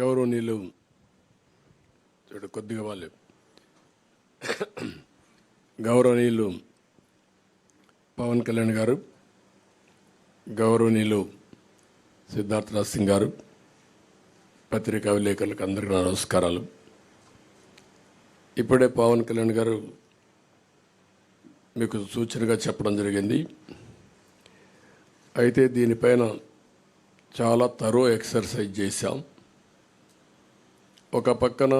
గౌరవనీయులు చూడు కొద్దిగా వాళ్ళు. గౌరవనీయులు పవన్ కళ్యాణ్ గారు గౌరవనీయులు సిద్ధార్థ రాజ్ సింగ్ గారు పత్రికా విలేకరులకు అందరికీ నా నమస్కారాలు. ఇప్పుడే పవన్ కళ్యాణ్ గారు మీకు సూచనగా చెప్పడం జరిగింది. అయితే దీనిపైన చాలా తరో ఎక్సర్సైజ్ చేశాం. ఒక పక్కన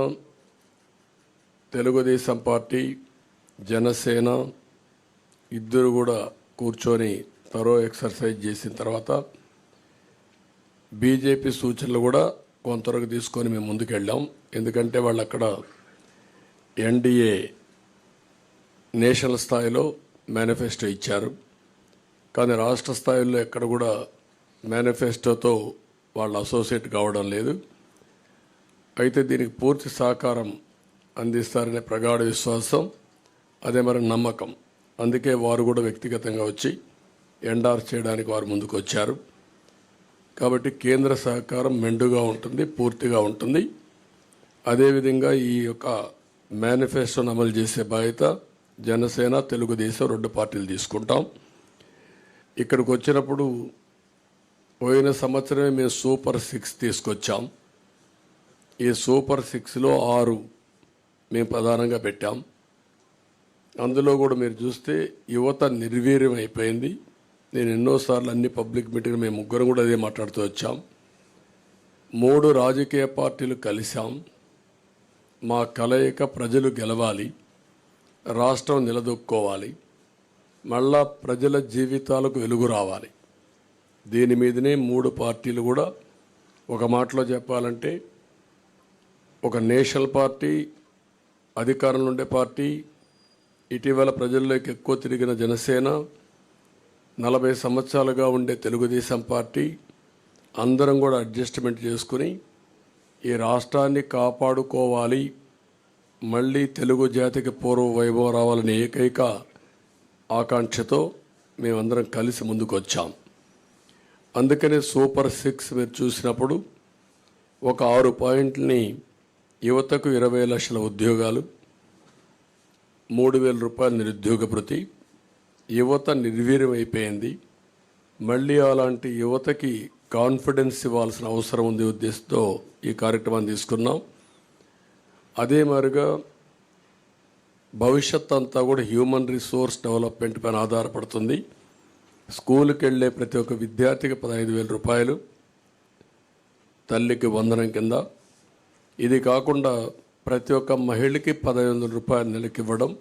తెలుగుదేశం పార్టీ జనసేన ఇద్దరు కూడా కూర్చొని తరో ఎక్సర్సైజ్ చేసిన తర్వాత బీజేపీ సూచనలు కూడా కొంతవరకు తీసుకొని మేము ముందుకెళ్ళాం. ఎందుకంటే వాళ్ళు అక్కడ ఎన్డీఏ నేషనల్ స్థాయిలో మేనిఫెస్టో ఇచ్చారు. కానీ రాష్ట్ర స్థాయిలో ఎక్కడ కూడా మేనిఫెస్టోతో వాళ్ళు అసోసియేట్ కావడం లేదు. అయితే దీనికి పూర్తి సహకారం అందిస్తారనే ప్రగాఢ విశ్వాసం అదే మరి నమ్మకం. అందుకే వారు కూడా వ్యక్తిగతంగా వచ్చి ఎండార్ చేయడానికి వారు ముందుకు వచ్చారు కాబట్టి కేంద్ర సహకారం మెండుగా ఉంటుంది పూర్తిగా ఉంటుంది. అదేవిధంగా ఈ యొక్క మేనిఫెస్టోను అమలు చేసే బాధ్యత జనసేన తెలుగుదేశం రెండు పార్టీలు తీసుకుంటాం. ఇక్కడికి వచ్చినప్పుడు పోయిన సంవత్సరమే మేము సూపర్ సిక్స్ తీసుకొచ్చాం. ఈ సూపర్ సిక్స్లో ఆరు మేము ప్రధానంగా పెట్టాం. అందులో కూడా మీరు చూస్తే యువత నిర్వీర్యం అయిపోయింది. నేను ఎన్నోసార్లు అన్ని పబ్లిక్ మీటింగ్ మేము ముగ్గురం కూడా అదే మాట్లాడుతూ వచ్చాం. మూడు రాజకీయ పార్టీలు కలిశాం. మా కలయిక ప్రజలు గెలవాలి. రాష్ట్రం నిలదొక్కోవాలి. మళ్ళా ప్రజల జీవితాలకు వెలుగు రావాలి. దీని మీదనే మూడు పార్టీలు కూడా ఒక మాటలో చెప్పాలంటే ఒక నేషనల్ పార్టీ అధికారంలో ఉండే పార్టీ ఇటీవల ప్రజల్లోకి ఎక్కువ తిరిగిన జనసేన నలభై సంవత్సరాలుగా ఉండే తెలుగుదేశం పార్టీ అందరం కూడా అడ్జస్ట్మెంట్ చేసుకుని ఈ రాష్ట్రాన్ని కాపాడుకోవాలి మళ్ళీ తెలుగు జాతికి పూర్వ వైభవం రావాలనే ఏకైక ఆకాంక్షతో మేమందరం కలిసి ముందుకు వచ్చాం అందుకనే సూపర్ సిక్స్ మీరు చూసినప్పుడు ఒక ఆరు పాయింట్లని యువతకు ఇరవై లక్షల ఉద్యోగాలు మూడు వేల రూపాయల నిరుద్యోగ భృతి యువత నిర్వీర్యమైపోయింది. మళ్ళీ అలాంటి యువతకి కాన్ఫిడెన్స్ ఇవ్వాల్సిన అవసరం ఉంది ఉద్దేశంతో ఈ కార్యక్రమాన్ని తీసుకున్నాం. అదే మారుగా భవిష్యత్ అంతా కూడా హ్యూమన్ రిసోర్స్ డెవలప్మెంట్ పైన ఆధారపడుతుంది. స్కూల్కి వెళ్ళే ప్రతి ఒక్క విద్యార్థికి పదహైదు వేల రూపాయలు తల్లికి వందనం కింద. ఇది కాకుండా ప్రతి ఒక్క మహిళకి పదహైదు వందల రూపాయల నెలకి ఇవ్వడం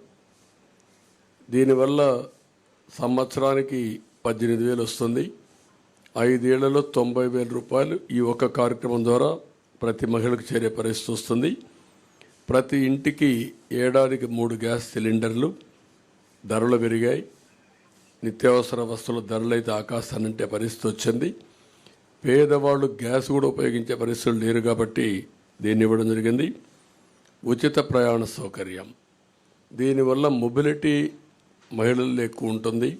దీనివల్ల సంవత్సరానికి పద్దెనిమిది వేలు వస్తుంది. ఐదేళ్ళలో తొంభై వేల రూపాయలు ఈ ఒక్క కార్యక్రమం ద్వారా ప్రతి మహిళకు చేరే పరిస్థితి వస్తుంది. ప్రతి ఇంటికి ఏడాదికి మూడు గ్యాస్ సిలిండర్లు ధరలు పెరిగాయి. నిత్యావసర వస్తువుల ధరలు అయితే ఆకాశాన్నంటే పరిస్థితి వచ్చింది. పేదవాళ్ళు గ్యాస్ కూడా ఉపయోగించే పరిస్థితులు లేరు కాబట్టి దీన్ని ఇవ్వడం జరిగింది. ఉచిత ప్రయాణ సౌకర్యం. దీనివల్ల మొబిలిటీ మహిళల్లో ఎక్కువ ఉంటుంది.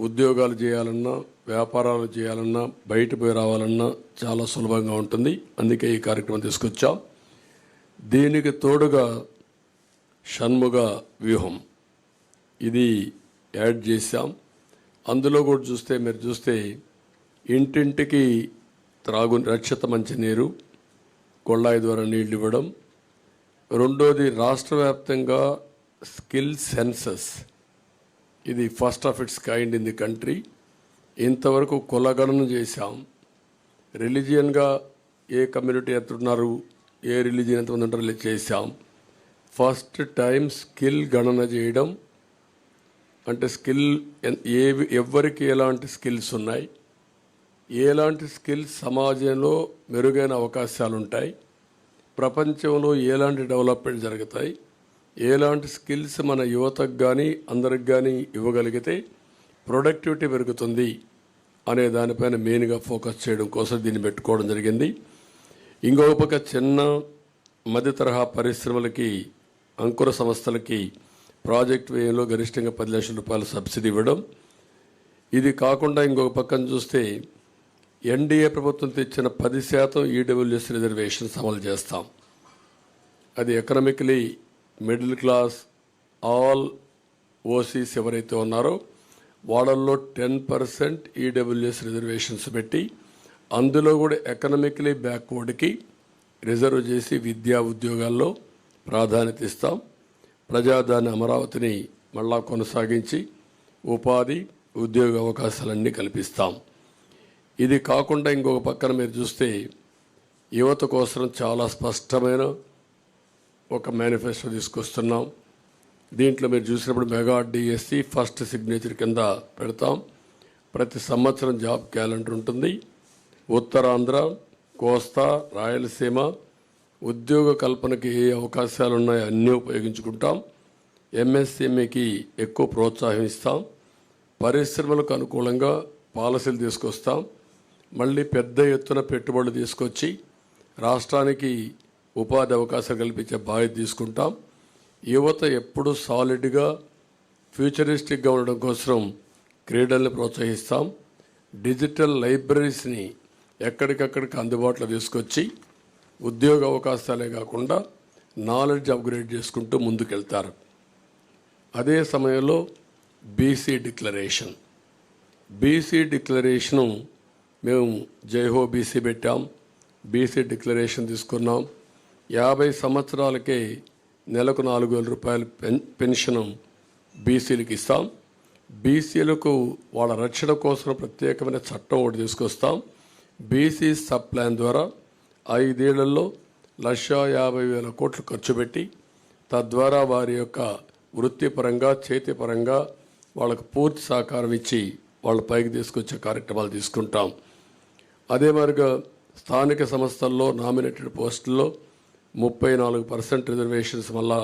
ఉద్యోగాలు చేయాలన్నా వ్యాపారాలు చేయాలన్నా బయట పోయి రావాలన్నా చాలా సులభంగా ఉంటుంది. అందుకే ఈ కార్యక్రమం తీసుకొచ్చాం. దీనికి తోడుగా షణ్ముగ వ్యూహం. ఇది యాడ్ చేశాం. అందులో కూడా చూస్తే మీరు చూస్తే ఇంటింటికి త్రాగు రక్షిత మంచినీరు కొళ్ళాయి ద్వారా నీళ్ళు ఇవ్వడం. రెండోది రాష్ట్ర వ్యాప్తంగా స్కిల్ సెన్సస్. ఇది first of its kind in the country. ఇంతవరకు కులగణన చేశాం. రిలీజియన్గా ఏ కమ్యూనిటీ ఎంత ఉన్నారు ఏ రిలీజియన్ ఎంతమంది ఉంటారో చేశాం. ఫస్ట్ టైం స్కిల్ గణన చేయడం. అంటే స్కిల్ ఏ ఎవరికి ఎలాంటి స్కిల్స్ ఉన్నాయి? ఎలాంటి స్కిల్స్ సమాజంలో మెరుగైన అవకాశాలు ఉంటాయి ప్రపంచంలో ఎలాంటి డెవలప్మెంట్ జరుగుతాయి? ఎలాంటి స్కిల్స్ మన యువతకు కానీ అందరికి కానీ ఇవ్వగలిగితే ప్రొడక్టివిటీ పెరుగుతుంది అనే దానిపైన మెయిన్గా ఫోకస్ చేయడం కోసం దీన్ని పెట్టుకోవడం జరిగింది. ఇంకొక పక్క చిన్న మధ్య తరహా పరిశ్రమలకి అంకుర సంస్థలకి ప్రాజెక్ట్ వ్యయంలో గరిష్టంగా పది లక్షల రూపాయల సబ్సిడీ ఇవ్వడం. ఇది కాకుండా ఇంకొక పక్కన చూస్తే ఎన్డీఏ ప్రభుత్వం తెచ్చిన పది శాతం ఈడబ్ల్యూఎస్ రిజర్వేషన్స్ అమలు చేస్తాం. అది economically middle class all OCs ఎవరైతే ఉన్నారో వాళ్ళల్లో టెన్ పర్సెంట్ ఈడబ్ల్యూఎస్ రిజర్వేషన్స్ పెట్టి అందులో కూడా ఎకనామికలీ బ్యాక్వర్డ్కి రిజర్వ్ చేసి విద్యా ఉద్యోగాల్లో ప్రాధాన్యత ఇస్తాం. ప్రజాదాని అమరావతిని మళ్ళా కొనసాగించి ఉపాధి ఉద్యోగ అవకాశాలన్నీ కల్పిస్తాం. ఇది కాకుండా ఇంకొక పక్కన మీరు చూస్తే యువత కోసం చాలా స్పష్టమైన ఒక మేనిఫెస్టో తీసుకొస్తున్నాం. దీంట్లో మీరు చూసినప్పుడు మెగా డిఎస్సి ఫస్ట్ సిగ్నేచర్ కింద పెడతాం. ప్రతి సంవత్సరం జాబ్ క్యాలెండర్ ఉంటుంది. ఉత్తరాంధ్ర కోస్తా రాయలసీమ ఉద్యోగ కల్పనకి ఏ అవకాశాలు ఉన్నాయో అన్నీ ఉపయోగించుకుంటాం. ఎంఎస్ఎంఈకి ఎక్కువ ప్రోత్సాహం ఇస్తాం. పరిశ్రమలకు అనుకూలంగా పాలసీలు తీసుకొస్తాం. మళ్ళీ పెద్ద ఎత్తున పెట్టుబడులు తీసుకొచ్చి రాష్ట్రానికి ఉపాధి అవకాశాలు కల్పించే బాధ్యత తీసుకుంటాం. యువత ఎప్పుడు సాలిడ్గా ఫ్యూచరిస్టిక్గా ఉండడం కోసం క్రీడల్ని ప్రోత్సహిస్తాం. డిజిటల్ లైబ్రరీస్ని ఎక్కడికక్కడికి అందుబాటులో తీసుకొచ్చి ఉద్యోగ అవకాశాలే కాకుండా నాలెడ్జ్ అప్గ్రేడ్ చేసుకుంటూ ముందుకెళ్తారు. అదే సమయంలో బీసీ డిక్లరేషన్. బీసీ డిక్లరేషను మేము జైహో బీసీ పెట్టాం. బీసీ డిక్లరేషన్ తీసుకున్నాం. యాభై సంవత్సరాలకే నెలకు నాలుగు వేల రూపాయలు పెన్ పెన్షన్ బీసీలకు ఇస్తాం. బీసీలకు వాళ్ళ రక్షణ కోసం ప్రత్యేకమైన చట్టం ఒకటి తీసుకొస్తాం. బీసీ సబ్ ప్లాన్ ద్వారా ఐదేళ్ళలో లక్ష యాభై వేల కోట్లు ఖర్చు పెట్టి తద్వారా వారి యొక్క వృత్తిపరంగా చేతిపరంగా వాళ్ళకు పూర్తి సహకారం ఇచ్చి వాళ్ళ పైకి తీసుకొచ్చే కార్యక్రమాలు తీసుకుంటాం. అదే మాదిరిగా స్థానిక సంస్థల్లో నామినేటెడ్ పోస్టుల్లో ముప్పై నాలుగు పర్సెంట్ రిజర్వేషన్స్ వల్ల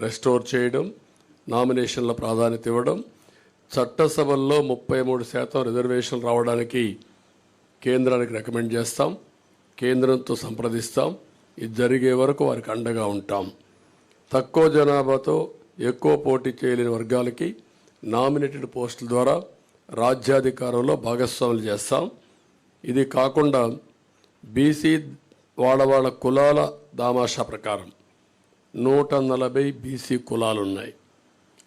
రెస్టోర్ చేయడం నామినేషన్ల ప్రాధాన్యత ఇవ్వడం చట్టసభల్లో ముప్పై మూడు శాతం రిజర్వేషన్ రావడానికి కేంద్రానికి రికమెండ్ చేస్తాం కేంద్రంతో సంప్రదిస్తాం ఇది జరిగే వరకు వారికి అండగా ఉంటాం. తక్కువ జనాభాతో ఎక్కువ పోటీ చేయలేని వర్గాలకి నామినేటెడ్ పోస్టుల ద్వారా రాజ్యాధికారంలో భాగస్వాములు చేస్తాం. ఇది కాకుండా బీసీ వాళ్ళ వాళ్ళ కులాల దామాషా ప్రకారం నూట నలభై బీసీ కులాలు ఉన్నాయి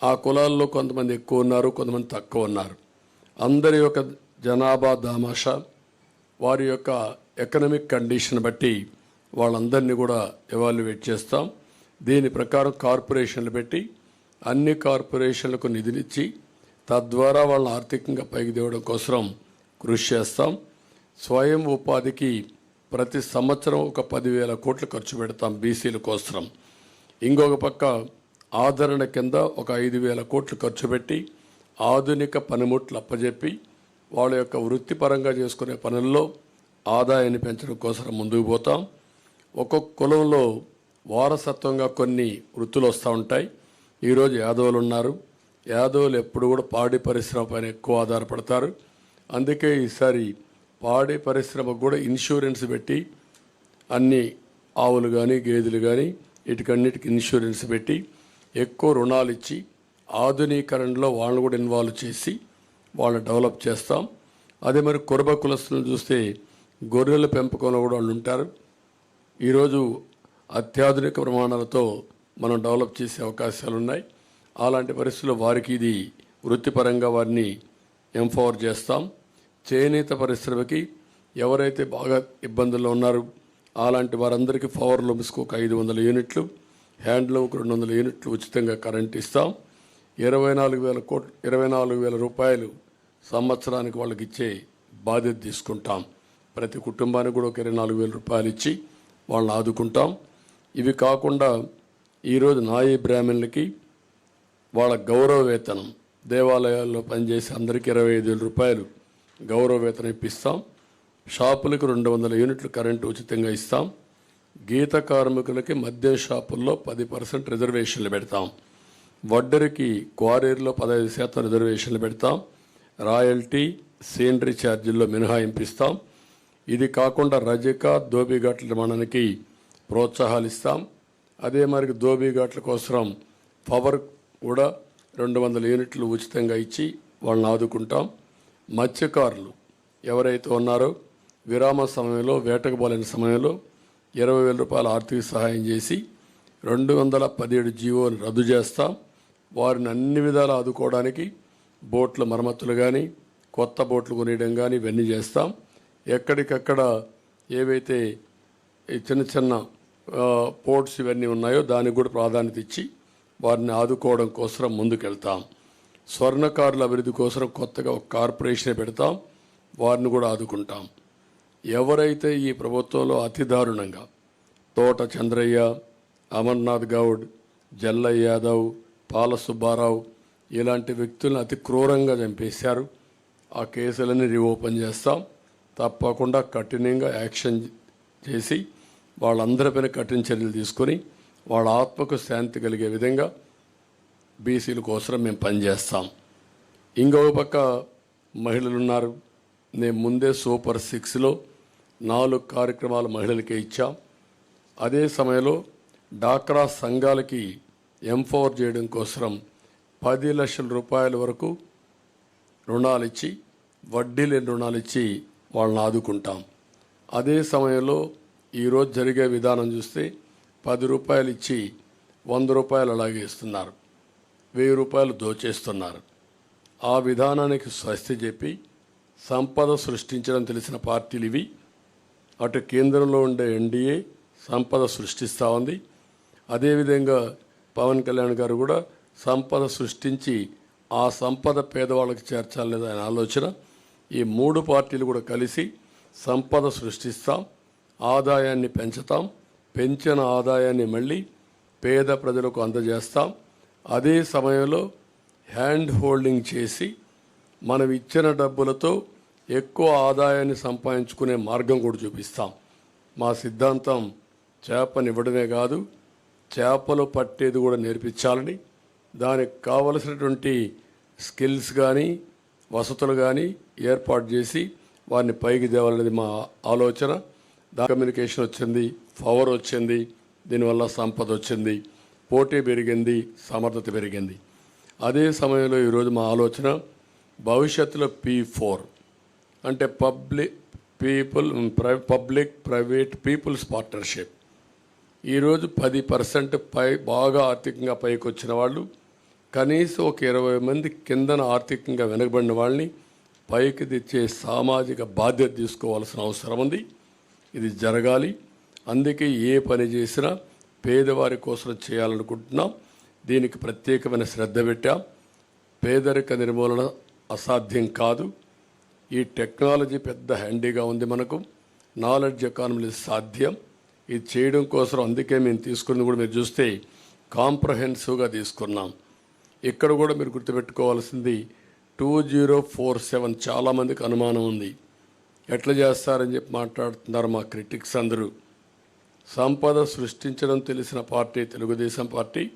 ఆ కులాల్లో కొంతమంది ఎక్కువ ఉన్నారు కొంతమంది తక్కువ ఉన్నారు. అందరి యొక్క జనాభా దామాషా వారి యొక్క ఎకనమిక్ కండిషన్ బట్టి వాళ్ళందరినీ కూడా ఎవాల్యుయేట్ చేస్తాం. దీని ప్రకారం కార్పొరేషన్లు పెట్టి అన్ని కార్పొరేషన్లకు నిధులిచ్చి తద్వారా వాళ్ళని ఆర్థికంగా పైకి తేవడం కోసం కృషి చేస్తాం. స్వయం ఉపాధికి ప్రతి సంవత్సరం ఒక పదివేల కోట్లు ఖర్చు పెడతాం బీసీల కోసం. ఇంకొక పక్క ఆదరణ కింద ఒక ఐదు వేల కోట్లు ఖర్చు పెట్టి ఆధునిక పనిముట్లు అప్పజెప్పి వాళ్ళ యొక్క వృత్తిపరంగా చేసుకునే పనుల్లో ఆదాయాన్ని పెంచడం కోసం ముందుకు పోతాం. ఒక్కొక్క కులంలో వారసత్వంగా కొన్ని వృత్తులు వస్తూ ఉంటాయి. ఈరోజు యాదవులు ఉన్నారు. యాదవులు ఎప్పుడు కూడా పాడి పరిశ్రమ పైన ఎక్కువ ఆధారపడతారు. అందుకే ఈసారి పాడి పరిశ్రమకు కూడా ఇన్సూరెన్స్ పెట్టి అన్ని ఆవులు కానీ గేదెలు కానీ వీటికన్నిటికి ఇన్సూరెన్స్ పెట్టి ఎక్కువ రుణాలు ఇచ్చి ఆధునీకరణలో వాళ్ళని కూడా ఇన్వాల్వ్ చేసి వాళ్ళని డెవలప్ చేస్తాం. అదే మరి కురబ కులస్తులను చూస్తే గొర్రెల పెంపకంలో కూడా వాళ్ళు ఉంటారు. ఈరోజు అత్యాధునిక ప్రమాణాలతో మనం డెవలప్ చేసే అవకాశాలు ఉన్నాయి. అలాంటి పరిస్థితుల్లో వారికి ఇది వృత్తిపరంగా వారిని ఎంపవర్ చేస్తాం. చేనేత పరిశ్రమకి ఎవరైతే బాగా ఇబ్బందుల్లో ఉన్నారో అలాంటి వారందరికీ పవర్ లూమ్స్కి ఒక ఐదు వందల యూనిట్లు హ్యాండ్లూమ్కి రెండు వందల యూనిట్లు ఉచితంగా కరెంట్ ఇస్తాం. ఇరవై నాలుగు వేల కోట్లు ఇరవై నాలుగు వేల రూపాయలు సంవత్సరానికి వాళ్ళకి ఇచ్చే బాధ్యత తీసుకుంటాం. ప్రతి కుటుంబానికి కూడా ఒక ఇరవై నాలుగు వేల రూపాయలు ఇచ్చి వాళ్ళని ఆదుకుంటాం. ఇవి కాకుండా ఈరోజు నాయి బ్రాహ్మణులకి వాళ్ళ గౌరవ వేతనం దేవాలయాల్లో పనిచేసే అందరికీ ఇరవై ఐదు వేల రూపాయలు గౌరవ వేతనం ఇప్పిస్తాం. షాపులకు రెండు వందల యూనిట్లు కరెంటు ఉచితంగా ఇస్తాం. గీత కార్మికులకి మద్యం షాపుల్లో పది పర్సెంట్ రిజర్వేషన్లు పెడతాం. వడ్డరికి క్వారీర్లో పదహైదు శాతం రిజర్వేషన్లు పెడతాం. రాయల్టీ సీనరీ ఛార్జీల్లో మినహాయింపిస్తాం. ఇది కాకుండా రజక దోబీఘాట్ల నిర్మాణానికి ప్రోత్సాహాలు ఇస్తాం అదే మరి దోబీఘాట్ల కోసం పవర్ కూడా రెండు వందల యూనిట్లు ఉచితంగా ఇచ్చి వాళ్ళని ఆదుకుంటాం. మత్స్యకారులు ఎవరైతే ఉన్నారో విరామ సమయంలో వేటకు పోలేని సమయంలో ఇరవై వేల రూపాయల ఆర్థిక సహాయం చేసి రెండు వందల పదిహేడు జీవోని రద్దు చేస్తాం. వారిని అన్ని విధాలు ఆదుకోవడానికి బోట్ల మరమ్మతులు కానీ కొత్త బోట్లు కొనియడం కానీ ఇవన్నీ చేస్తాం. ఎక్కడికక్కడ ఏవైతే చిన్న చిన్న పోర్ట్స్ ఇవన్నీ ఉన్నాయో దానికి కూడా ప్రాధాన్యత ఇచ్చి వారిని ఆదుకోవడం కోసం ముందుకెళ్తాం. స్వర్ణకారుల అభివృద్ధి కోసం కొత్తగా ఒక కార్పొరేషన్ పెడతాం వారిని కూడా ఆదుకుంటాం. ఎవరైతే ఈ ప్రభుత్వంలో అతి దారుణంగా తోట చంద్రయ్య అమర్నాథ్ గౌడ్ జల్లయ్య యాదవ్ పాల సుబ్బారావు ఇలాంటి వ్యక్తులను అతి క్రూరంగా చంపేశారు. ఆ కేసులన్నీ రీఓపెన్ చేస్తాం. తప్పకుండా కఠినంగా యాక్షన్ చేసి వాళ్ళందరిపైన కఠిన చర్యలు తీసుకొని వాళ్ళ ఆత్మకు శాంతి కలిగే విధంగా బీసీల కోసం మేము పనిచేస్తాం. ఇంకొక పక్క మహిళలు ఉన్నారు నేను ముందే సూపర్ సిక్స్లో నాలుగు కార్యక్రమాలు మహిళలకే ఇచ్చాం. అదే సమయంలో డాక్రా సంఘాలకి ఎంపవర్ చేయడం కోసం పది లక్షల రూపాయల వరకు రుణాలు ఇచ్చి వడ్డీ లేని రుణాలు ఇచ్చి వాళ్ళని ఆదుకుంటాం. అదే సమయంలో ఈరోజు జరిగే విధానం చూస్తే పది రూపాయలు ఇచ్చి వంద రూపాయలు అలాగే ఇస్తున్నారు. వెయ్యి రూపాయలు దోచేస్తున్నారు. ఆ విధానానికి స్వస్తి చెప్పి సంపద సృష్టించడం తెలిసిన పార్టీలు ఇవి. అటు కేంద్రంలో ఉండే ఎన్డీఏ సంపద సృష్టిస్తూ ఉంది. అదేవిధంగా పవన్ కళ్యాణ్ గారు కూడా సంపద సృష్టించి ఆ సంపద పేదవాళ్ళకి చేర్చాలనేది ఆయన ఆలోచన. ఈ మూడు పార్టీలు కూడా కలిసి సంపద సృష్టిస్తాం ఆదాయాన్ని పెంచుతాం పెంచిన ఆదాయాన్ని మళ్ళీ పేద ప్రజలకు అందజేస్తాం. అదే సమయంలో హ్యాండ్ హోల్డింగ్ చేసి మనం ఇచ్చిన డబ్బులతో ఎక్కువ ఆదాయాన్ని సంపాదించుకునే మార్గం కూడా చూపిస్తాం. మా సిద్ధాంతం చేపనివ్వడమే కాదు చేపలు పట్టేది కూడా నేర్పించాలని దానికి కావలసినటువంటి స్కిల్స్ కానీ వసతులు కానీ ఏర్పాటు చేసి వారిని పైకి తేవాలనేది మా ఆలోచన. దా కమ్యూనికేషన్ వచ్చింది పవర్ వచ్చింది దీనివల్ల సంపద వచ్చింది. పోటీ పెరిగింది సమర్థత పెరిగింది. అదే సమయంలో ఈరోజు మా ఆలోచన భవిష్యత్తులో పీ ఫోర్ అంటే public people public private peoples partnership. ఈరోజు పది పర్సెంట్ పై బాగా ఆర్థికంగా పైకి వచ్చిన వాళ్ళు కనీసం ఒక ఇరవై మంది కిందన ఆర్థికంగా వెనకబడిన వాళ్ళని పైకి తెచ్చే సామాజిక బాధ్యత తీసుకోవాల్సిన అవసరం ఉంది. ఇది జరగాలి. అందుకే ఏ పని చేసినా పేదవారి కోసం చేయాలనుకుంటున్నాం. దీనికి ప్రత్యేకమైన శ్రద్ధ పెట్టాం. పేదరిక నిర్మూలన అసాధ్యం కాదు. ఈ టెక్నాలజీ పెద్ద హ్యాండీగా ఉంది మనకు. నాలెడ్జ్ ఎకానమీ సాధ్యం. ఇది చేయడం కోసం అందుకే మేము తీసుకున్నది కూడా మీరు చూస్తే కాంప్రహెన్సివ్గా తీసుకున్నాం. ఇక్కడ కూడా మీరు గుర్తుపెట్టుకోవాల్సింది టూ జీరో ఫోర్ సెవెన్ చాలామందికి అనుమానం ఉంది. ఎట్లా చేస్తారని చెప్పి మాట్లాడుతున్నారు మా క్రిటిక్స్ అందరూ. సంపద సృష్టించడం తెలిసిన పార్టీ తెలుగుదేశం పార్టీ.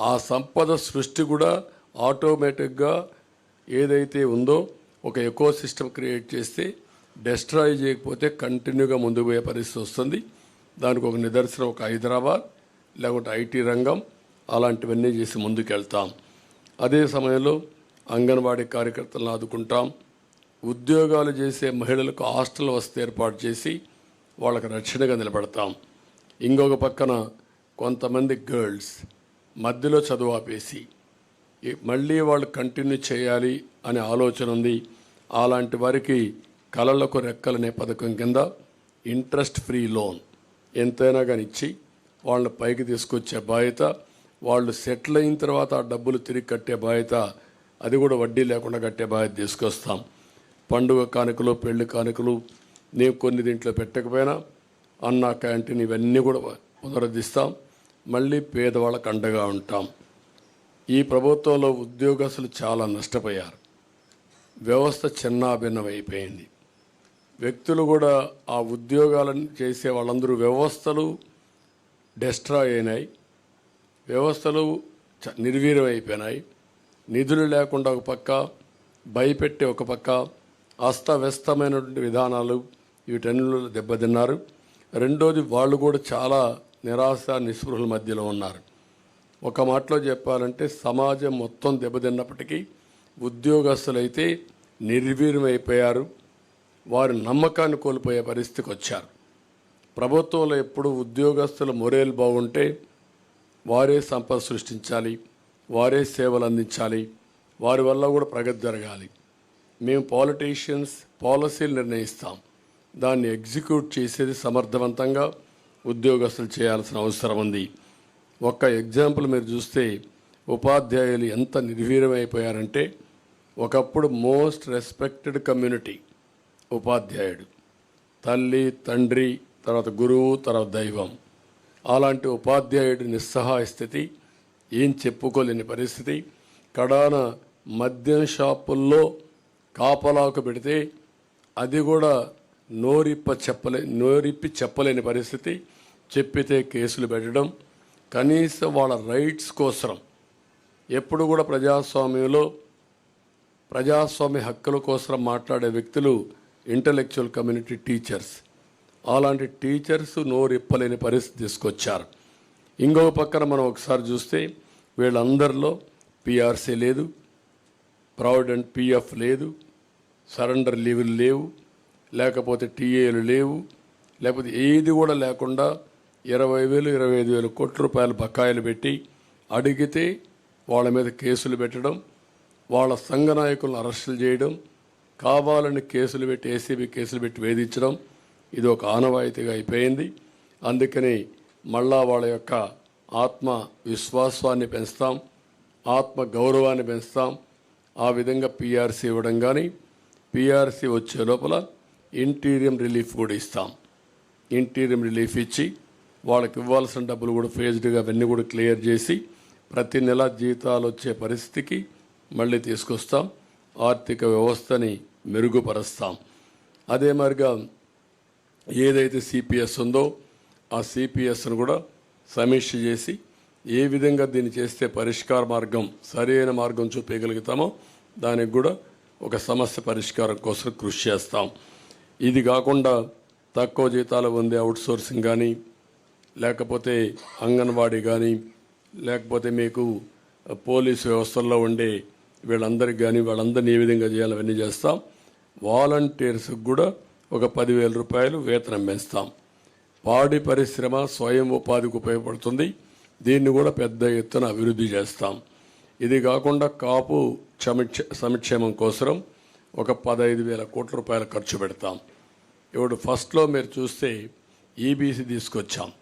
ఆ సంపద సృష్టి కూడా ఆటోమేటిక్గా ఏదైతే ఉందో ఒక ఎకో సిస్టమ్ క్రియేట్ చేస్తే డెస్ట్రాయ్ చేయకపోతే కంటిన్యూగా ముందుకు పోయే పరిస్థితి వస్తుంది. దానికి ఒక నిదర్శనం ఒక హైదరాబాద్ లేకుంటే ఐటీ రంగం అలాంటివన్నీ చేసి ముందుకెళ్తాం. అదే సమయంలో అంగన్వాడీ కార్యకర్తలను ఆదుకుంటాం. ఉద్యోగాలు చేసే మహిళలకు హాస్టల్ వసతి ఏర్పాటు చేసి వాళ్ళకి రక్షణగా నిలబడతాం. ఇంకొక పక్కన కొంతమంది గర్ల్స్ మధ్యలో చదువు ఆపేసి మళ్ళీ వాళ్ళు కంటిన్యూ చేయాలి అనే ఆలోచన ఉంది. అలాంటి వారికి కళలకు రెక్కలనే పథకం కింద ఇంట్రెస్ట్ ఫ్రీ లోన్ ఎంతైనా కానీ ఇచ్చి వాళ్ళని పైకి తీసుకొచ్చే బాధ్యత వాళ్ళు సెటిల్ అయిన తర్వాత ఆ డబ్బులు తిరిగి కట్టే బాధ్యత అది కూడా వడ్డీ లేకుండా కట్టే బాధ్యత తీసుకొస్తాం. పండుగ కానుకలు పెళ్ళి కానుకలు నేను కొన్ని దీంట్లో పెట్టకపోయినా అన్న క్యాంటీన్ ఇవన్నీ కూడా పునరుద్ధిస్తాం. మళ్ళీ పేదవాళ్ళకు అండగా ఉంటాం. ఈ ప్రభుత్వంలో ఉద్యోగస్తులు చాలా నష్టపోయారు. వ్యవస్థ చిన్నాభిన్నమైపోయింది. వ్యక్తులు కూడా ఆ ఉద్యోగాలను చేసే వాళ్ళందరూ వ్యవస్థలు డెస్ట్రాయ్ అయినాయి. వ్యవస్థలు చ- నిర్వీర్యం అయిపోయినాయి నిధులు లేకుండా ఒక పక్క భయపెట్టి ఒక పక్క అస్తవ్యస్తమైనటువంటి విధానాలు వీటన్నిలో దెబ్బతిన్నారు. రెండోది వాళ్ళు కూడా చాలా నిరాశ నిస్పృహల మధ్యలో ఉన్నారు. ఒక మాటలో చెప్పాలంటే సమాజం మొత్తం దెబ్బతిన్నప్పటికీ ఉద్యోగస్తులైతే నిర్వీర్యం అయిపోయారు వారి నమ్మకాన్ని కోల్పోయే పరిస్థితికి వచ్చారు. ప్రభుత్వంలో ఎప్పుడు ఉద్యోగస్తుల మొరేలు బాగుంటే వారే సంపద సృష్టించాలి వారే సేవలు అందించాలి వారి వల్ల కూడా ప్రగతి జరగాలి. మేము పాలిటీషియన్స్ పాలసీలు నిర్ణయిస్తాం. దాన్ని ఎగ్జిక్యూట్ చేసేది సమర్థవంతంగా ఉద్యోగస్తులు చేయాల్సిన అవసరం ఉంది. ఒక్క ఎగ్జాంపుల్ మీరు చూస్తే ఉపాధ్యాయులు ఎంత నిర్వీర్యమైపోయారంటే ఒకప్పుడు మోస్ట్ రెస్పెక్టెడ్ కమ్యూనిటీ ఉపాధ్యాయుడు. తల్లి తండ్రి తర్వాత గురువు తర్వాత దైవం. అలాంటి ఉపాధ్యాయుడి నిస్సహాయ స్థితి ఏం చెప్పుకోలేని పరిస్థితి. కడాన మద్యం షాపుల్లో కాపలాకు పెడితే అది కూడా నోరిప్ప చెప్పలే నోరిప్పి చెప్పలేని పరిస్థితి చెప్పితే కేసులు పెట్టడం కనీసం వాళ్ళ రైట్స్ కోసం ఎప్పుడు కూడా ప్రజాస్వామ్యంలో ప్రజాస్వామ్య హక్కుల కోసం మాట్లాడే వ్యక్తులు ఇంటలెక్చువల్ కమ్యూనిటీ టీచర్స్ అలాంటి టీచర్స్ నోరిప్పలేని పరిస్థితి తీసుకొచ్చారు. ఇంకొక పక్కన మనం ఒకసారి చూస్తే వీళ్ళందరిలో పిఆర్సీ లేదు ప్రావిడెంట్ పిఎఫ్ లేదు సరెండర్ లీవులు లేవు లేకపోతే టీఏలు లేవు లేకపోతే ఏది కూడా లేకుండా ఇరవై వేలు ఇరవై ఐదు వేలు కోట్ల రూపాయలు బకాయిలు పెట్టి అడిగితే వాళ్ళ మీద కేసులు పెట్టడం వాళ్ళ సంఘ నాయకులను అరెస్టులు చేయడం కావాలని కేసులు పెట్టి ఏసీబీ కేసులు పెట్టి వేధించడం ఇది ఒక ఆనవాయితీగా అయిపోయింది. అందుకని మళ్ళా వాళ్ళ యొక్క ఆత్మ విశ్వాసాన్ని పెంచుతాం ఆత్మ గౌరవాన్ని పెంచుతాం. ఆ విధంగా పీఆర్సీ ఇవ్వడం కానీ పిఆర్సీ వచ్చే లోపల ఇంటీరియం రిలీఫ్ కూడా ఇస్తాం. ఇంటీరియం రిలీఫ్ ఇచ్చి వాళ్ళకి ఇవ్వాల్సిన డబ్బులు కూడా ఫేజ్డ్గా అవన్నీ కూడా క్లియర్ చేసి ప్రతి నెల జీతాలు వచ్చే పరిస్థితికి మళ్ళీ తీసుకొస్తాం. ఆర్థిక వ్యవస్థని మెరుగుపరుస్తాం. అదే మరిగా ఏదైతే సిపిఎస్ ఉందో ఆ సిపిఎస్ను కూడా సమీక్ష చేసి ఏ విధంగా దీన్ని చేస్తే పరిష్కార మార్గం సరైన మార్గం చూపించగలుగుతామో దానికి కూడా ఒక సమస్య పరిష్కారం కోసం కృషి చేస్తాం. ఇది కాకుండా తక్కువ జీతాలు ఉంది అవుట్ సోర్సింగ్ కానీ లేకపోతే అంగన్వాడీ కానీ లేకపోతే మీకు పోలీసు వ్యవస్థల్లో ఉండే వీళ్ళందరికీ కానీ వాళ్ళందరినీ ఏ విధంగా చేయాలి అవన్నీ చేస్తాం. వాలంటీర్స్కి కూడా ఒక పదివేల రూపాయలు వేతనం పెంచుతాం. పాడి పరిశ్రమ స్వయం ఉపాధికి ఉపయోగపడుతుంది. దీన్ని కూడా పెద్ద ఎత్తున అభివృద్ధి చేస్తాం. ఇది కాకుండా కాపు సమిక్ష సంక్షేమం కోసం ఒక పదహైదు వేల కోట్ల రూపాయలు ఖర్చు పెడతాం. ఇప్పుడు ఫస్ట్లో మీరు చూస్తే ఈబీసీ తీసుకొచ్చాం.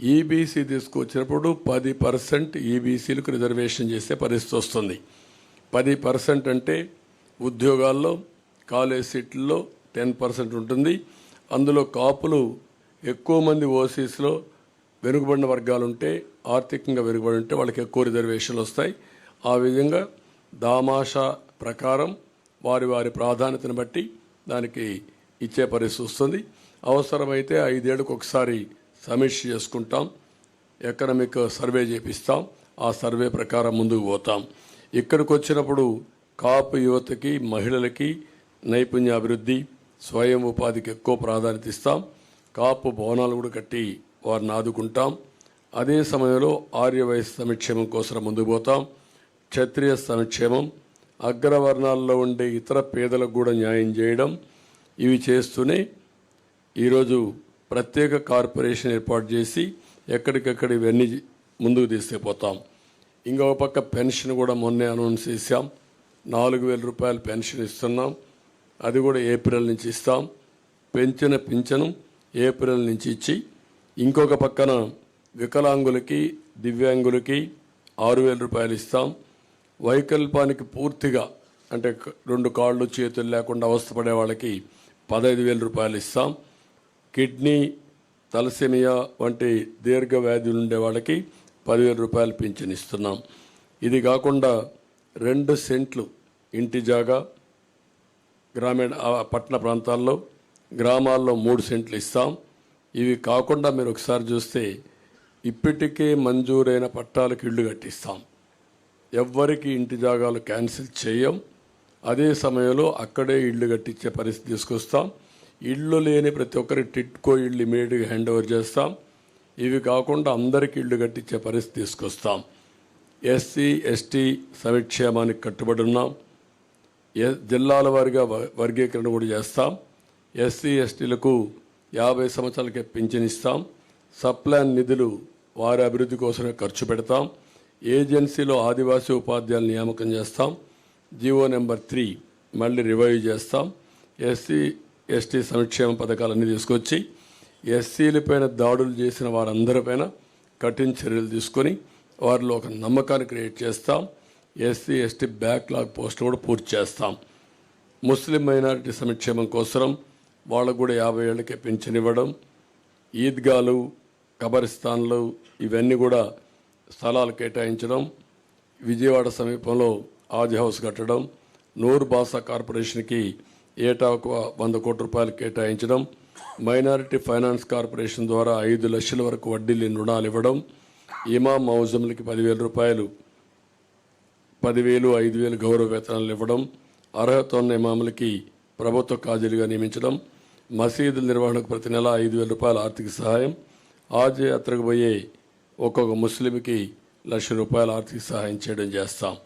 ఈబీసీ తీసుకొచ్చినప్పుడు పది పర్సెంట్ ఈబీసీలకు రిజర్వేషన్ చేసే పరిస్థితి వస్తుంది. పది పర్సెంట్ అంటే ఉద్యోగాల్లో కాలేజ్ సీట్లలో టెన్ పర్సెంట్ ఉంటుంది. అందులో కాపులు ఎక్కువ మంది ఓసీస్లో వెనుకబడిన వర్గాలు ఉంటే ఆర్థికంగా వెనుకబడి ఉంటే వాళ్ళకి ఎక్కువ రిజర్వేషన్లు వస్తాయి. ఆ విధంగా దామాషా ప్రకారం వారి వారి ప్రాధాన్యతను బట్టి దానికి ఇచ్చే పరిస్థితి వస్తుంది. అవసరమైతే ఐదేళ్ళకు ఒకసారి సమీక్ష చేసుకుంటాం. ఎకనమిక్ సర్వే చేపిస్తాం. ఆ సర్వే ప్రకారం ముందుకు పోతాం. ఇక్కడికి వచ్చినప్పుడు కాపు యువతకి మహిళలకి నైపుణ్యాభివృద్ధి స్వయం ఉపాధికి ఎక్కువ ప్రాధాన్యత ఇస్తాం. కాపు భవనాలు కూడా కట్టి వారిని ఆదుకుంటాం. అదే సమయంలో ఆర్యవయస్సు సంక్షేమం కోసం ముందుకు పోతాం. క్షత్రియ సంక్షేమం అగ్రవర్ణాల్లో ఉండే ఇతర పేదలకు కూడా న్యాయం చేయడం ఇవి చేస్తూనే ఈరోజు ప్రత్యేక కార్పొరేషన్ ఏర్పాటు చేసి ఎక్కడికక్కడ ఇవన్నీ ముందుకు తీసుకుపోతాం. ఇంకొక పక్క పెన్షన్ కూడా మొన్నే అనౌన్స్ చేశాం. నాలుగు వేల రూపాయలు పెన్షన్ ఇస్తున్నాం. అది కూడా ఏప్రిల్ నుంచి ఇస్తాం. పెంచిన పింఛను ఏప్రిల్ నుంచి ఇచ్చి ఇంకొక పక్కన వికలాంగులకి దివ్యాంగులకి ఆరు వేల రూపాయలు ఇస్తాం. వైకల్పానికి పూర్తిగా అంటే రెండు కాళ్ళు చేతులు లేకుండా అవస్థపడే వాళ్ళకి పదహైదు వేల రూపాయలు ఇస్తాం. కిడ్నీ తలసేమియా వంటి దీర్ఘ వ్యాధులు ఉండే వాళ్ళకి పదివేల రూపాయలు పింఛన్ ఇస్తున్నాం. ఇది కాకుండా రెండు సెంట్లు ఇంటి జాగా గ్రామీణ పట్టణ ప్రాంతాల్లో గ్రామాల్లో మూడు సెంట్లు ఇస్తాం. ఇవి కాకుండా మీరు ఒకసారి చూస్తే ఇప్పటికే మంజూరైన పట్టాలకు ఇళ్ళు కట్టిస్తాం. ఎవ్వరికి ఇంటి జాగాలు క్యాన్సిల్ చేయం. అదే సమయంలో అక్కడే ఇళ్ళు కట్టించే పరిస్థితి తీసుకొస్తాం. ఇళ్ళు లేని ప్రతి ఒక్కరి టిట్కో ఇళ్ళు ఇమీడియట్గా హ్యాండ్ ఓవర్ చేస్తాం. ఇవి కాకుండా అందరికీ ఇళ్ళు కట్టించే పరిస్థితి తీసుకొస్తాం. ఎస్సీ ఎస్టీ సంక్షేమానికి కట్టుబడి ఉన్నాం. జిల్లాల వారిగా వ- వర్గీకరణ కూడా చేస్తాం. ఎస్సీ ఎస్టీలకు యాభై సంవత్సరాలకే పింఛన్ ఇస్తాం. సప్లాన్ నిధులు వారి అభివృద్ధి కోసమే ఖర్చు పెడతాం. ఏజెన్సీలో ఆదివాసీ ఉపాధ్యాయులు నియామకం చేస్తాం. జీవో నెంబర్ త్రీ మళ్ళీ రివైవ్ చేస్తాం. ఎస్సీ ఎస్టీ సంక్షేమ పథకాలన్నీ తీసుకొచ్చి ఎస్సీలపైన దాడులు చేసిన వారందరిపైన కఠిన చర్యలు తీసుకొని వారిలో ఒక నమ్మకాన్ని క్రియేట్ చేస్తాం. ఎస్సీ ఎస్టీ బ్యాక్లాగ్ పోస్టులు కూడా పూర్తి చేస్తాం. ముస్లిం మైనారిటీ సంక్షేమం కోసం వాళ్ళకు కూడా యాభై ఏళ్ళకే పింఛన్ ఇవ్వడం ఈద్గాలు కబరిస్తాన్లు ఇవన్నీ కూడా స్థలాలు కేటాయించడం విజయవాడ సమీపంలో ఆజ్ హౌస్ కట్టడం నూరు బాసా కార్పొరేషన్కి ఏటా ఒక వంద కోట్ల రూపాయలు కేటాయించడం మైనారిటీ ఫైనాన్స్ కార్పొరేషన్ ద్వారా ఐదు లక్షల వరకు వడ్డీలు రుణాలు ఇవ్వడం ఇమాం మౌజంలకి పదివేల రూపాయలు పదివేలు ఐదు వేలు గౌరవ వేతనాలు ఇవ్వడం అర్హత ఉన్న ఇమాములకి ప్రభుత్వ కాజీలుగా నియమించడం మసీదుల నిర్వహణకు ప్రతి నెల ఐదు వేల రూపాయల ఆర్థిక సహాయం ఆజ్ యాత్రకు పోయే ఒక్కొక్క ముస్లింకి లక్ష రూపాయల ఆర్థిక సహాయం చేయడం చేస్తాం.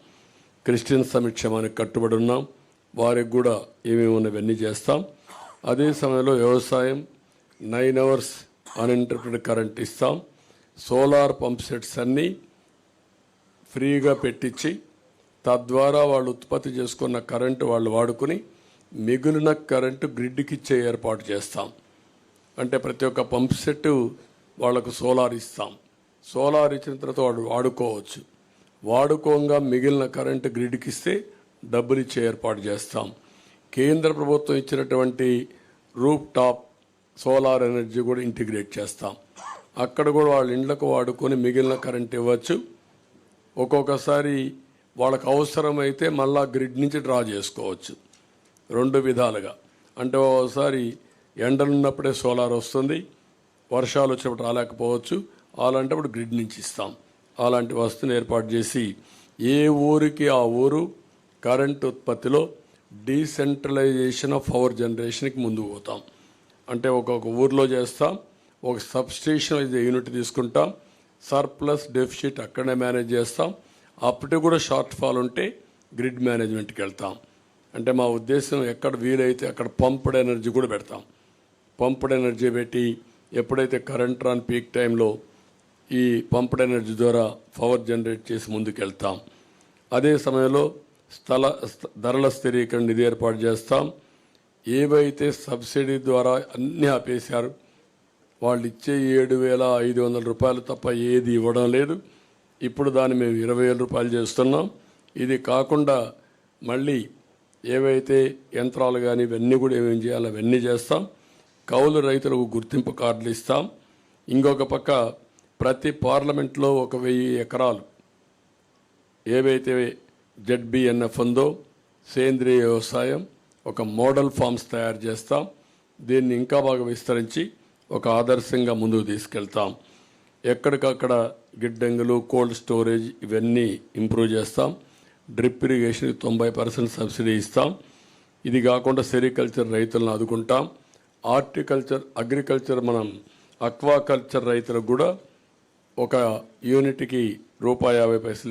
క్రిస్టియన్ సంక్షేమానికి కట్టుబడి ఉన్నాం. వారికి కూడా ఏమేమి ఉన్నవన్నీ చేస్తాం. అదే సమయంలో వ్యవసాయం నైన్ అవర్స్ అన్ఇంటర్ప్రిటెడ్ కరెంట్ ఇస్తాం. సోలార్ పంప్ సెట్స్ అన్నీ ఫ్రీగా పెట్టించి తద్వారా వాళ్ళు ఉత్పత్తి చేసుకున్న కరెంటు వాళ్ళు వాడుకుని మిగిలిన కరెంటు గ్రిడ్కి ఇచ్చే ఏర్పాటు చేస్తాం. అంటే ప్రతి ఒక్క పంప్ సెట్ వాళ్ళకు సోలార్ ఇస్తాం. సోలార్ ఇచ్చిన తర్వాత వాడు వాడుకోవచ్చు. వాడుకోగా మిగిలిన కరెంటు గ్రిడ్కి ఇస్తే డబ్బులు ఇచ్చే ఏర్పాటు చేస్తాం. కేంద్ర ప్రభుత్వం ఇచ్చినటువంటి రూప్ టాప్ సోలార్ ఎనర్జీ కూడా ఇంటిగ్రేట్ చేస్తాం. అక్కడ కూడా వాళ్ళ ఇండ్లకు వాడుకొని మిగిలిన కరెంట్ ఇవ్వచ్చు. ఒక్కొక్కసారి వాళ్ళకు అవసరమైతే మళ్ళా గ్రిడ్ నుంచి డ్రా చేసుకోవచ్చు. రెండు విధాలుగా. అంటే ఒకసారి ఎండలున్నప్పుడే సోలార్ వస్తుంది. వర్షాలు వచ్చినప్పుడు రాలేకపోవచ్చు. అలాంటప్పుడు గ్రిడ్ నుంచి ఇస్తాం. అలాంటి వస్తువుని ఏర్పాటు చేసి ఏ ఊరికి ఆ ఊరు కరెంట్ ఉత్పత్తిలో డీసెంట్రలైజేషన్ ఆఫ్ పవర్ జనరేషన్కి ముందు పోతాం. అంటే ఒక్కొక్క ఊర్లో చేస్తాం ఒక సబ్ స్టేషన్ యూనిట్ తీసుకుంటాం సర్ప్లస్ డెఫిసిట్ అక్కడనే మేనేజ్ చేస్తాం. అప్పటికి కూడా షార్ట్ ఫాల్ ఉంటే గ్రిడ్ మేనేజ్మెంట్కి వెళ్తాం. అంటే మా ఉద్దేశం ఎక్కడ వీలైతే అక్కడ పంప్డ్ ఎనర్జీ కూడా పెడతాం. పంప్డ్ ఎనర్జీ పెట్టి ఎప్పుడైతే కరెంట్ రాని పీక్ టైంలో ఈ పంప్డ్ ఎనర్జీ ద్వారా పవర్ జనరేట్ చేసి ముందుకెళ్తాం. అదే సమయంలో స్థల స్థ- ధరల స్థిరీకరణ నిధి ఏర్పాటు చేస్తాం. ఏవైతే సబ్సిడీ ద్వారా అన్నీ ఆపేశారు వాళ్ళు ఇచ్చే ఏడు వేల ఐదు వందల రూపాయలు తప్ప ఏది ఇవ్వడం లేదు. ఇప్పుడు దాన్ని మేము ఇరవై వేల రూపాయలు చేస్తున్నాం. ఇది కాకుండా మళ్ళీ ఏవైతే యంత్రాలు కానీ ఇవన్నీ కూడా ఏమేమి చేయాలి అవన్నీ చేస్తాం. కౌలు రైతులకు గుర్తింపు కార్డులు ఇస్తాం. ఇంకొక పక్క ప్రతి పార్లమెంట్లో ఒక వెయ్యి ఎకరాలు ఏవైతే జెడ్బిఎన్ఎఫ్ ఉందో సేంద్రియ వ్యవసాయం ఒక మోడల్ ఫార్మ్స్ తయారు చేస్తాం. దీన్ని ఇంకా బాగా విస్తరించి ఒక ఆదర్శంగా ముందుకు తీసుకెళ్తాం. ఎక్కడికక్కడ గిడ్డంగులు కోల్డ్ స్టోరేజ్ ఇవన్నీ ఇంప్రూవ్ చేస్తాం. డ్రిప్ ఇరిగేషన్ తొంభై పర్సెంట్ సబ్సిడీ ఇస్తాం. ఇది కాకుండా సెరికల్చర్ రైతులను ఆదుకుంటాం. హార్టికల్చర్ అగ్రికల్చర్ మనం అక్వాకల్చర్ రైతులకు కూడా ఒక యూనిట్కి రూపాయి యాభై పైసలు